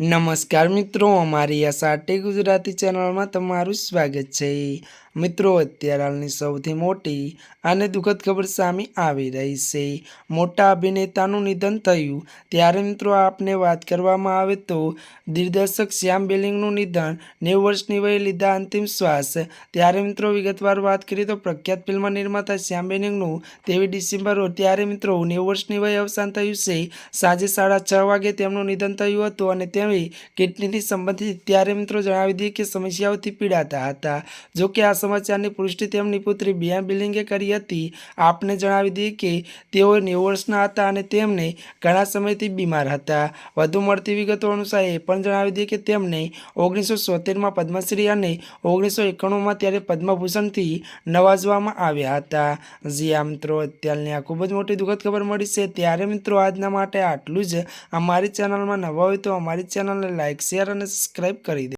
નમસ્કાર મિત્રો અમારી આ સાટે ગુજરાતી ચેનલમાં તમારું સ્વાગત છે. મિત્રો, અત્યારે હાલની સૌથી મોટી અને દુઃખદ ખબર સામે આવી રહી છે. મોટા અભિનેતાનું નિધન થયું. ત્યારે મિત્રો, આપને વાત કરવામાં આવે તો દિગ્દર્શક શ્યામ બેલિંગનું નિધન નેવું વર્ષની વયે લીધા અંતિમ શ્વાસ. ત્યારે મિત્રો, વિગતવાર વાત કરીએ તો પ્રખ્યાત ફિલ્મ નિર્માતા શ્યામ બેલિંગનું તેવી ડિસેમ્બર ત્યારે મિત્રો, નેવું વર્ષની વયે અવસાન થયું છે. સાંજે સાડા છ વાગે તેમનું નિધન થયું હતું અને તેવી કિડનીની સંબંધિત ત્યારે મિત્રો જણાવી દઈએ કે સમસ્યાઓથી પીડાતા હતા. જો કે આ સમાચારની પુષ્ટિ તેમની પુત્રી બિયા બિલિંગે કરી હતી. આપને જણાવી દઈએ કે તેઓ નેવું વર્ષના હતા અને તેમને ઘણા સમયથી બીમાર હતા. વધુ મળતી વિગતો અનુસાર એ પણ જણાવી દઈએ કે તેમને ઓગણીસો સોતેરમાં પદ્મશ્રી અને ઓગણીસો એકાણુંમાં ત્યારે પદ્મભૂષણથી નવાજવામાં આવ્યા હતા. જી આ મિત્રો, અત્યારની આ ખૂબ જ મોટી દુઃખદ ખબર મળી છે. ત્યારે મિત્રો, આજના માટે આટલું જ. અમારી ચેનલમાં નવા હોય તો અમારી ચેનલને લાઇક શેર અને સબસ્ક્રાઈબ કરી દે.